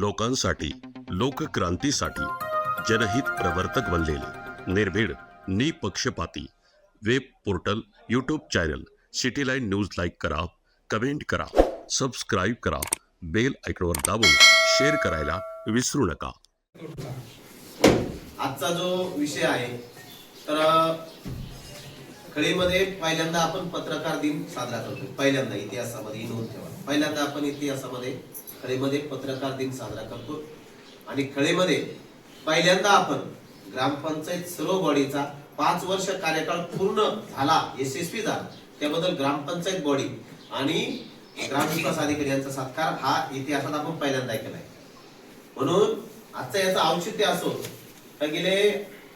लोकांसाठी लोकक्रांतीसाठी जनहित प्रवर्तक बनलेले निर्भीड निपक्षपाती web portal YouTube channel Cityline news like करा कमेंट करा सबस्क्राईब करा बेल आयकॉनवर दाबून शेअर करायला विसरू नका. आजचा जो विषय आहे तर कळेमध्ये पहिल्यांदा आपण पत्रकार दिन साजरा करतो. पहिल्यांदा इतिहासामध्ये नोंद ठेवा. पहिल्यांदा आपण इतिहासामध्ये खळेमध्ये पत्रकार दिन साजरा करतो. आणि खळेमध्ये पहिल्यांदा आपण ग्रामपंचायत सर्व बॉडीचा पाच वर्ष कार्यकाळ पूर्ण झाला यशस्वी झाला त्याबद्दल ग्रामपंचायत बॉडी आणि ग्रामविकास अधिकारी यांचा सत्कार हा इतिहासात आपण पहिल्यांदा केलाय म्हणून आजचा याचा औचित्य असो का गेले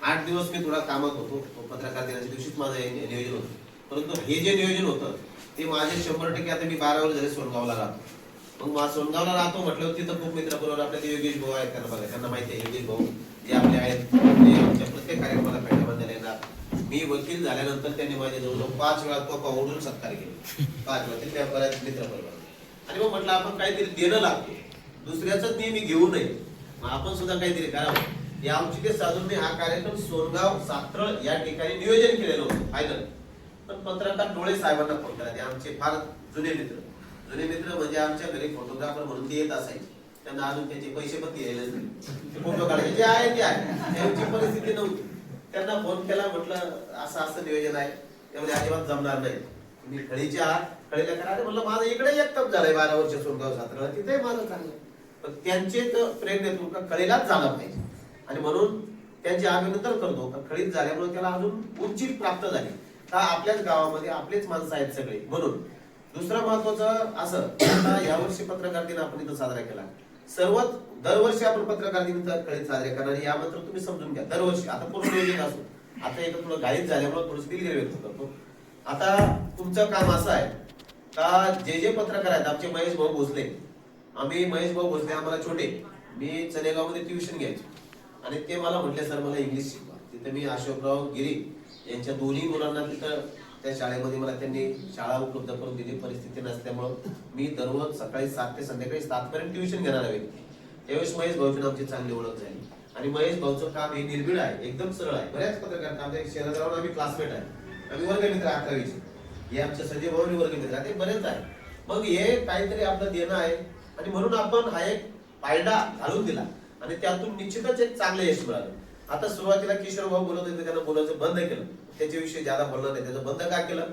आठ दिवस मी थोडा कामात होतो पत्रकार दिनाच्या दिवशीच माझं नियोजन होतं. परंतु हे जे नियोजन होतं ते माझे शंभर टक्के आता मी बारा वर्ष झाले सोडगावला राहतो. मग सोनगावला राहतो म्हटलं तिथं खूप मित्र बरोबर आपले योगेश भाऊ आहेत त्यांना बघा त्यांना माहिती आहे योगेश भाऊ जे आपले आहेत ते आमच्या प्रत्येक कार्यक्रमाला भेटा येणार. मी वकील झाल्यानंतर त्यांनी माझ्या जवळजवळ पाच वेळा तो ओढून सत्कार केले. पाच वेळा त्या बऱ्याच मित्र बरोबर आणि मग म्हटलं आपण काहीतरी देणं लागतो दुसऱ्याच नेहमी घेऊ नये. मग आपण सुद्धा काहीतरी करावं. या ते साधून मी हा कार्यक्रम सोनगाव सात्रळ या ठिकाणी नियोजन केलेलं होतं फायनल पण पत्रकार डोळे साहेबांना फोन करा ते आमचे फार जुने मित्र. मित्र म्हणजे आमच्या घरी फोटोग्राफर म्हणून ते येत असायचे. त्यांना अजून त्याचे पैसे पण दिलेले नाही. फोटो काढायचे. जे आहे ते आहे. त्यांची परिस्थिती नव्हती. त्यांना फोन केला म्हटलं असं असं नियोजन आहे. त्यामध्ये अजिबात जमणार नाही. तुम्ही खळीचे आहात. खळीला करा अरे म्हटलं माझं इकडे एक तप झालंय बारा वर्ष सोनगाव सातारा. तिथे माझं चांगलं पण त्यांचे तर प्रेरणेतून का खळीलाच झाला पाहिजे आणि म्हणून त्यांचे अभिनंदन करतो. का खळीत झाल्यामुळे त्याला अजून उंची प्राप्त झाली. का आपल्याच गावामध्ये आपलेच माणसं आहेत सगळे. म्हणून दुसरं महत्वाचं असं आता यावर्षी पत्रकार दिन आपण इथं साजरा केला. सर्वात दरवर्षी आपण पत्रकार दिन कळीत साजरे करणार याबद्दल तुम्ही समजून घ्या. दरवर्षी आता पूर्ण नियोजन असो आता एक थोडं घाईत झाल्यामुळे थोडं दिलगिरी व्यक्त करतो. आता तुमचं काम असं आहे का जे जे पत्रकार आहेत आमचे महेश भाऊ भोसले. आम्ही महेश भाऊ भोसले आम्हाला छोटे. मी चलेगावमध्ये ट्युशन घ्यायचे. आणि ते मला म्हटले सर मला इंग्लिश शिकवा. तिथे मी अशोकराव गिरी यांच्या दोन्ही मुलांना तिथं त्या शाळेमध्ये मला त्यांनी शाळा उपलब्ध करून दिली. परिस्थिती नसल्यामुळं मी दररोज सकाळी सात ते संध्याकाळी सात पर्यंत ट्युशन घेणार व्यक्ती. त्यावेळेस महेश भाऊची आमची चांगली ओळख झाली. आणि महेश भाऊचं काम हे निर्भीड आहे एकदम सरळ आहे. बऱ्याच पत्रकार आमच्या शहरात आम्ही क्लासमेट आहे. आम्ही वर्गमित्र अकरावीचे. हे आमच्या संजय भाऊ वर्गमित्र ते बरेच आहे. मग हे काहीतरी आपलं देणं आहे. आणि म्हणून आपण हा एक पायडा घालून दिला. आणि त्यातून निश्चितच एक चांगलं यश मिळालं. आता सुरुवातीला किशोर भाऊ बोलत होते त्यांना बोलायचं बंद केलं. त्याच्याविषयी ज्यादा बोललं नाही त्याचं बंद का केलं?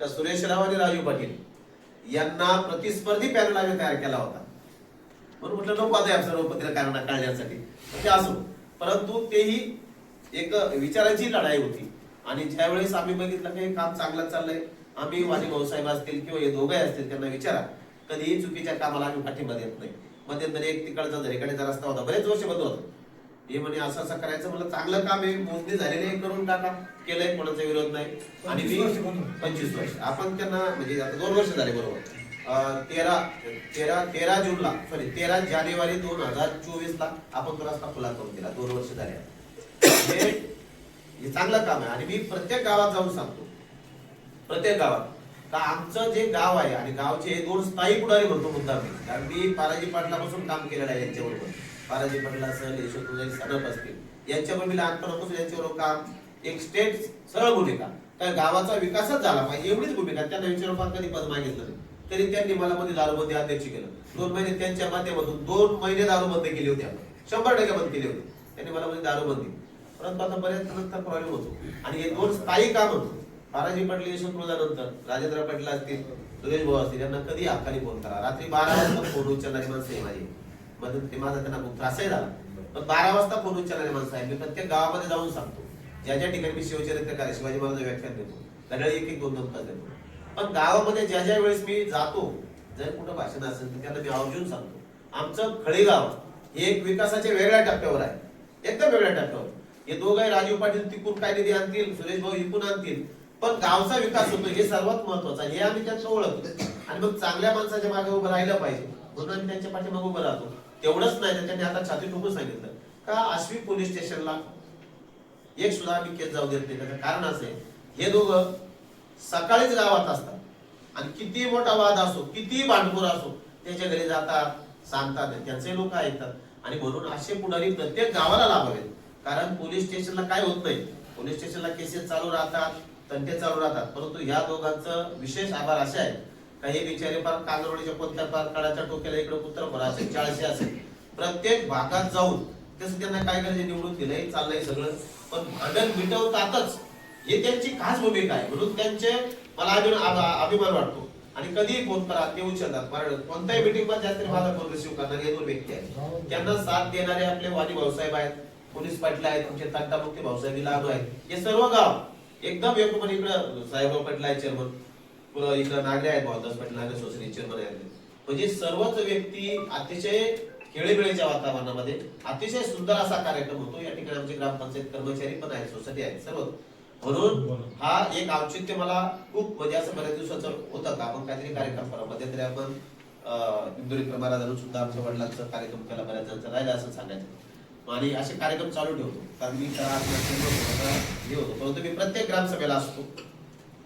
तर सुरेश राव आणि राजू पाटील यांना प्रतिस्पर्धी पॅनल आम्ही तयार केला होता. म्हणून म्हटलं नको आता या सर्व पत्रकारांना काढण्यासाठी. ते असो. परंतु तेही एक विचाराची लढाई होती. आणि ज्या वेळेस आम्ही बघितलं की काम चांगलं चाललंय आम्ही माझे भाऊसाहेब असतील किंवा हे दोघे असतील त्यांना विचारा. कधीही चुकीच्या कामाला आम्ही पाठिंबा देत नाही. मध्यंतरी एक तिकडचा झरेकडेचा रस्ता होता बरेच वर्ष बंद होता. हे म्हणे असं असं करायचं म्हणलं चांगलं काम आहे मोजणी झालेले आहे, करून टाका. केलंय कोणाचा विरोध नाही. आणि मी पंचवीस वर्ष. आपण त्यांना म्हणजे आता दोन वर्ष झाले बरोबर. तेरा तेरा तेरा जूनला सॉरी तेरा जानेवारी दोन हजार चोवीस ला आपण तो रस्ता खुला करून दिला दोन वर्ष झाले. हे हे चांगलं काम आहे. आणि मी प्रत्येक गावात जाऊन सांगतो. प्रत्येक गावात. का आमचं जे गाव आहे आणि गावचे हे दोन स्थायी पुढारी म्हणतो मुद्दा मी. कारण मी पाराजी पाटलापासून काम केलेलं आहे यांच्याबरोबर. बालाजी पाटला असेल यशवंत सनप असतील यांच्यावर मी लहानपणापासून यांच्याबरोबर काम एक स्टेट सरळ भूमिका. तर गावाचा विकासच झाला पाहिजे एवढीच भूमिका. त्यांना विचारून कधी पद मागितलं नाही. तरी त्यांनी मला मध्ये दारूबंदी अध्यक्ष केलं. दोन महिने त्यांच्या माध्यमातून दोन महिने दारूबंदी केली होती. आपण. शंभर टक्के बंद केली होती. त्यांनी मला मध्ये दारूबंदी. परंतु आता बऱ्याच नंतर प्रॉब्लेम होतो. आणि हे दोन स्थायी काम होतो. बाराजी पाटील यशवंत राजेंद्र पाटील असतील सुरेश भाऊ असतील यांना कधी अकाली फोन करा. रात्री बारा वाजता फोन उचलणारी माणसं आहे माझी मध्ये ते माझा त्यांना खूप त्रासही झाला पण बारा वाजता फोन उचलणारी माणसं आहे मी प्रत्येक गावामध्ये जाऊन सांगतो. ज्या ज्या ठिकाणी मी शिवचरित्र कार्य शिवाजी महाराज व्याख्यान देतो. सगळे एक एक दोन दोन तास देतो. पण गावामध्ये ज्या ज्या वेळेस मी जातो जर कुठं भाषण असेल तर त्यांना मी आवर्जून सांगतो. आमचं खळेगाव हे एक विकासाच्या वेगळ्या टप्प्यावर आहे. एकदम वेगळ्या टप्प्यावर. हे दोघं राजीव पाटील तिकून काय निधी आणतील सुरेश भाऊ इकून आणतील पण गावचा विकास होतो हे सर्वात महत्त्वाचा आहे. हे आम्ही त्यांचं ओळखतो. आणि मग चांगल्या माणसाच्या मागे उभं राहिलं पाहिजे. म्हणून आम्ही त्यांच्या पाठीमागे उभं राहतो. तेवढंच नाही तर त्यांनी आता छाती ठोकून सांगितलं. का आश्वी पोलीस स्टेशनला एक सुद्धा आम्ही केस जाऊ देत नाही. त्याचं कारण असं आहे. हे दोघं सकाळीच गावात असतात. आणि किती मोठा वाद असो किती भांडखोर असो त्याच्या घरी जातात सांगतात त्यांचे लोक ऐकतात. आणि म्हणून असे पुढारी प्रत्येक गावाला लाभावेत कारण पोलीस स्टेशनला काय होत नाही? पोलीस स्टेशनला केसेस चालू राहतात तंटे चालू राहतात. परंतु ह्या दोघांचं विशेष आभार असे आहे काही बिचारे फार कांगरवाडीच्या कोणत्या फार काळाच्या टोक्याला इकडे उत्तर असेल चाळशे असेल. प्रत्येक भागात जाऊन तसं त्यांना काय करायचं? निवडून दिलंय चाललंय सगळं. पण भांडण मिटवतातच. हे त्यांची खास भूमिका आहे. म्हणून त्यांचे मला अभिमान अभिमान वाटतो. आणि कधीही फोन करा ते उचलतात. कारण कोणत्याही मिटिंगमध्ये जास्त माझा फोन रिसिव्ह करणार हे दोन व्यक्ती आहेत. त्यांना साथ देणारे आपले वाणी भाऊसाहेब आहेत. पोलीस पाटील आहेत आमचे तंटामुक्ती भाऊसाहेब लागू आहेत. हे सर्व गाव एकदम एक पण इकडं साहेबराव पाटील आहे चेअरमन. पुन्हा इकडं नागरे आहेत भाऊदास पाटील नागरे सोसायटी चेअरमन आहेत. म्हणजे सर्वच व्यक्ती अतिशय खेळीमेळीच्या वातावरणामध्ये अतिशय सुंदर असा कार्यक्रम होतो. या ठिकाणी आमचे ग्रामपंचायत कर्मचारी पण आहेत सोसायटी आहेत सर्व. म्हणून हा एक औचित्य मला खूप म्हणजे असं बऱ्याच दिवसाचं होतं का? आपण काहीतरी कार्यक्रम करा. मध्यंतरी आपण इंदुरीकर इंदुरी महाराजांनी सुद्धा आमच्या वडिलांचा कार्यक्रम केला बऱ्याच जणांचा राहिला असं सांगायचं. आणि असे कार्यक्रम चालू ठेवतो. कारण मी हे होतो. परंतु मी प्रत्येक ग्रामसभेला असतो.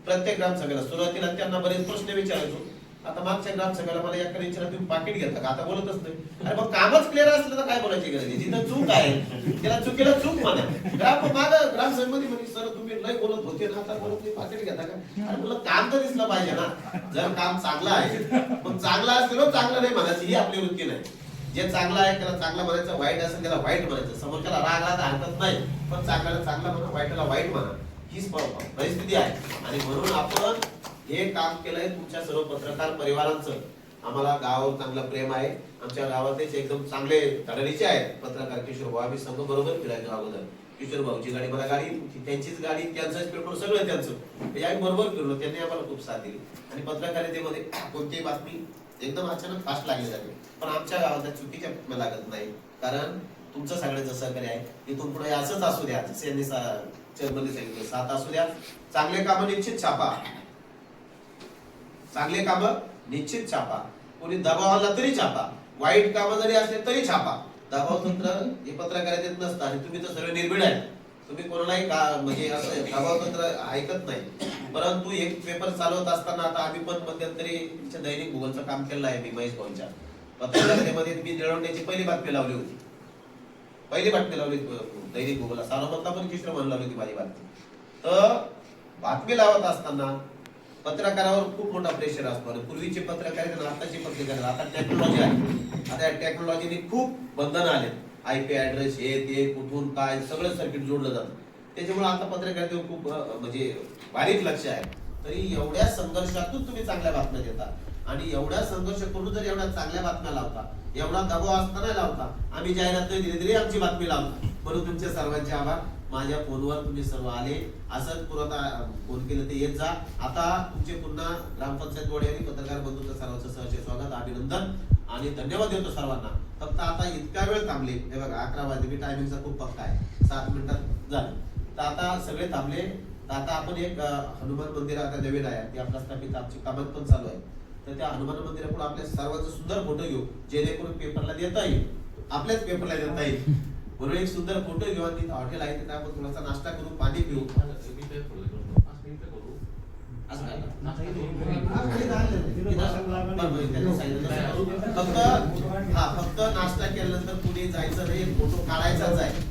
प्रत्येक ग्रामसभेला सुरुवातीला त्यांना बरेच प्रश्न विचारायचो. आता मागच्या ग्रामसभेला मला याकडे विचारा तुम्ही पाकिट घेता का? आता बोलतच नाही अरे मग कामच क्लिअर असलं तर काय बोलायची गरज आहे? जिथं चूक आहे त्याला चुकीला चूक म्हणा. ग्राम माग ग्रामसभेमध्ये म्हणजे सर तुम्ही लय बोलत होते ना आता बोलत नाही पाकिट घेता का? अरे मला काम तर दिसलं पाहिजे ना. जर काम चांगलं आहे मग चांगलं असलं चांगलं नाही म्हणायची. ही आपली वृत्ती नाही. जे चांगलं आहे त्याला चांगलं म्हणायचं. वाईट असेल त्याला वाईट म्हणायचं. समोरच्याला राग आला तर हरकत नाही. पण चांगल्याला चांगला म्हणा वाईटाला वाईट म्हणा. हीच परिस्थिती आहे. आणि म्हणून आपण हे काम केलंय तुमच्या सर्व पत्रकार परिवारांचं. आम्हाला गावावर चांगलं प्रेम आहे. आमच्या गावातलेच एकदम चांगले धडणीचे आहेत. पत्रकार किशोर भाऊ आम्ही संघ बरोबर फिरायचो अगोदर. किशोर भाऊची गाडी मला गाडी त्यांचीच गाडी त्यांचंच पेट्रोल सगळं त्यांचं. म्हणजे आम्ही बरोबर फिरलो. त्यांनी आम्हाला खूप साथ दिली. आणि पत्रकारितेमध्ये कोणतीही बातमी एकदम अचानक फास्ट लागली जाते. पण आमच्या गावात चुकीच्या बातम्या लागत नाही कारण तुमचं सगळ्यांचं सहकार्य आहे. इथून पुढे असंच असू द्या. जसे यांनी चेअरमनने सांगितलं. सात असू द्या. चांगले कामं निश्चित छापा. चांगले काम निश्चित छापा. कोणी दबाव आला तरी छापा. वाईट काम जरी असले तरी छापा. दबाव तंत्र हे पत्रकारितेत नसतं आणि तुम्ही तर सर्व निर्भीड आहे तुम्ही कोणालाही का म्हणजे असं दबाव तंत्र ऐकत नाही. परंतु एक पेपर चालवत असताना आता आम्ही पण मध्यंतरी दैनिक भूगोलचं काम केलं आहे मी महेश भाऊंच्या. पत्रकारितेमध्ये मी निळवण्याची पहिली बातमी लावली होती. पहिली बातमी लावली होती दैनिक भूगोला. सारोमतला पण किशोर म्हणून लावली होती माझी बातमी तर बातमी लावत असताना पत्रकारावर खूप मोठा प्रेशर असतो. आणि पूर्वीचे पत्रकार आणि आताची आता टेक्नॉलॉजी आहे. आता या टेक्नॉलॉजीने खूप बंधन आले. आय पी ऍड्रेस हे ते कुठून काय सगळं सर्किट जोडलं जातं. त्याच्यामुळे आता पत्रकारितेवर खूप म्हणजे बारीक लक्ष आहे. तरी एवढ्या संघर्षातून तुम्ही चांगल्या बातम्या देता. आणि एवढ्या संघर्ष करून जर एवढ्या चांगल्या बातम्या लावता एवढा दबाव असताना लावता आम्ही जाहिरात धीरे धीरे तरी आमची बातमी लावता. म्हणून तुमचे सर्वांचे आभार. माझ्या फोनवर तुम्ही सर्व आले. असंच पुरवता फोन केलं ते येत जा. आता तुमचे पुन्हा ग्रामपंचायत बोर्ड आणि पत्रकार बंधूंचं सर्वांचं सहर्ष स्वागत अभिनंदन आणि धन्यवाद देतो सर्वांना. फक्त आता इतका वेळ थांबले. हे बघा अकरा वाजले. मी टायमिंगचा खूप पक्का आहे. सात मिनिटात झालं. तर आता सगळे थांबले. तर आता आपण एक हनुमान मंदिर आता नवीन आहे. ते आपला स्थापित आमची कामात पण चालू आहे. तर त्या हनुमान मंदिरापुढे आपल्या सर्वांचा सुंदर फोटो घेऊ जेणेकरून पेपरला देता येईल. आपल्याच पेपरला देता येईल. बरोबर एक सुंदर फोटो घेऊ आणि हॉटेल आहे तिथे आपण थोडासा नाश्ता करू पाणी पिऊ. असं फक्त हा फक्त नाश्ता केल्यानंतर कुणी जायचं नाही फोटो काढायचाच आहे.